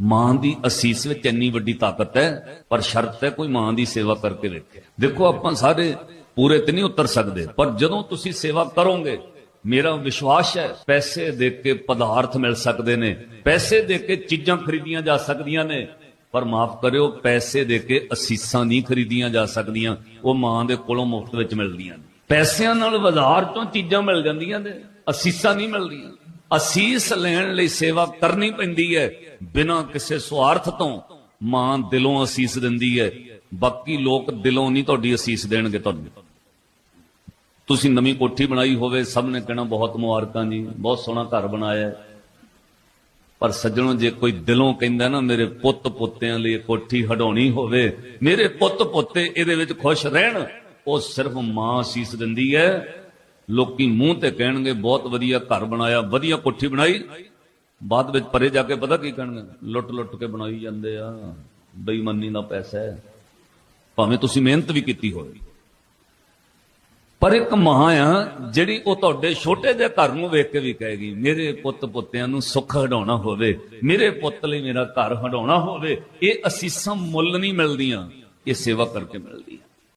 ਮਾਂ ਦੀ ਅਸੀਸ ਵਿੱਚ ਇੰਨੀ ਵੱਡੀ ਤਾਕਤ ਹੈ, ਪਰ ਸ਼ਰਤ ਹੈ ਕੋਈ ਮਾਂ ਦੀ ਸੇਵਾ ਕਰਕੇ ਵੇਖੇ। ਦੇਖੋ, ਆਪਾਂ ਸਾਰੇ ਪੂਰੇ ਤੇ ਨਹੀਂ ਉਤਰ ਸਕਦੇ, ਪਰ ਜਦੋਂ ਤੁਸੀਂ ਸੇਵਾ ਕਰੋਗੇ, ਮੇਰਾ ਵਿਸ਼ਵਾਸ ਹੈ, ਪੈਸੇ ਦੇ ਕੇ ਪਦਾਰਥ ਮਿਲ ਸਕਦੇ ਨੇ, ਪੈਸੇ ਦੇ ਕੇ ਚੀਜ਼ਾਂ ਖਰੀਦੀਆਂ ਜਾ ਸਕਦੀਆਂ ਨੇ, ਪਰ ਮਾਫ ਕਰਿਓ, ਪੈਸੇ ਦੇ ਕੇ ਅਸੀਸਾਂ ਨਹੀਂ ਖਰੀਦੀਆਂ ਜਾ ਸਕਦੀਆਂ, ਉਹ ਮਾਂ ਦੇ ਕੋਲੋਂ ਮੁਫਤ ਵਿੱਚ ਮਿਲਦੀਆਂ ਨੇ। ਪੈਸਿਆਂ ਨਾਲ ਬਾਜ਼ਾਰ ਤੋਂ ਚੀਜ਼ਾਂ ਮਿਲ ਜਾਂਦੀਆਂ ਨੇ, ਅਸੀਸਾਂ ਨਹੀਂ ਮਿਲਦੀਆਂ। ਅਸੀਸ ਲੈਣ ਲਈ ਸੇਵਾ ਕਰਨੀ ਪੈਂਦੀ ਹੈ, ਬਿਨਾਂ ਕਿਸੇ ਸਵਾਰਥ ਤੋਂ ਮਾਂ ਦਿਲੋਂ ਅਸੀਸ ਦਿੰਦੀ ਹੈ। ਬਾਕੀ ਲੋਕ ਦਿਲੋਂ ਨਹੀਂ ਤੁਹਾਡੀ ਅਸੀਸ ਦੇਣਗੇ ਤੁਹਾਨੂੰ। ਤੁਸੀਂ ਨਵੀਂ ਕੋਠੀ ਬਣਾਈ ਹੋਵੇ, ਸਭ ਨੇ ਕਹਿਣਾ ਬਹੁਤ ਮੁਬਾਰਕਾਂ ਜੀ, ਬਹੁਤ ਸੋਹਣਾ ਘਰ ਬਣਾਇਆ ਪਰ ਸੱਜਣੋ, ਜੇ ਕੋਈ ਦਿਲੋਂ ਕਹਿੰਦਾ ਨਾ, ਮੇਰੇ ਪੁੱਤ ਪੁੱਤਿਆਂ ਲਈ ਕੋਠੀ ਹਡਾਉਣੀ ਹੋਵੇ, ਮੇਰੇ ਪੁੱਤ ਪੁੱਤੇ ਇਹਦੇ ਵਿੱਚ ਖੁਸ਼ ਰਹਿਣ, ਉਹ ਸਿਰਫ ਮਾਂ ਅਸੀਸ ਦਿੰਦੀ ਹੈ। ਲੋਕੀ ਮੂੰਹ ਤੇ ਕਹਿਣਗੇ, ਬਹੁਤ ਵਧੀਆ ਘਰ ਬਣਾਇਆ, ਵਧੀਆ ਕੋਠੀ ਬਣਾਈ। ਬਾਅਦ ਵਿੱਚ ਪਰੇ ਜਾ ਕੇ ਪਤਾ ਕੀ ਕਹਿਣਗੇ? ਲੁੱਟ ਲੁੱਟ ਕੇ ਬਣਾਈ ਜਾਂਦੇ ਆ। ਬੇਈਮਾਨੀ ਦਾ ਪੈਸਾ ਹੈ। ਭਾਵੇਂ ਤੁਸੀਂ ਮਿਹਨਤ ਵੀ ਕੀਤੀ ਹੋਵੇ। ਪਰ ਇੱਕ ਮਾਂ ਆ, ਜਿਹੜੀ ਉਹ ਤੁਹਾਡੇ ਛੋਟੇ ਜਿਹੇ ਘਰ ਨੂੰ ਵੇਖ ਕੇ ਵੀ ਕਹੇਗੀ, ਮੇਰੇ ਪੁੱਤ ਪੁੱਤਿਆਂ ਨੂੰ ਸੁੱਖ ਹਟਾਉਣਾ ਹੋਵੇ, ਮੇਰੇ ਪੁੱਤ ਲਈ ਮੇਰਾ ਘਰ ਹਟਾਉਣਾ ਹੋਵੇ, ਇਹ ਅਸੀਸਾਂ ਮੁੱਲ ਨਹੀਂ ਮਿਲਦੀਆਂ, ਇਹ ਸੇਵਾ ਕਰਕੇ ਮਿਲਦੀ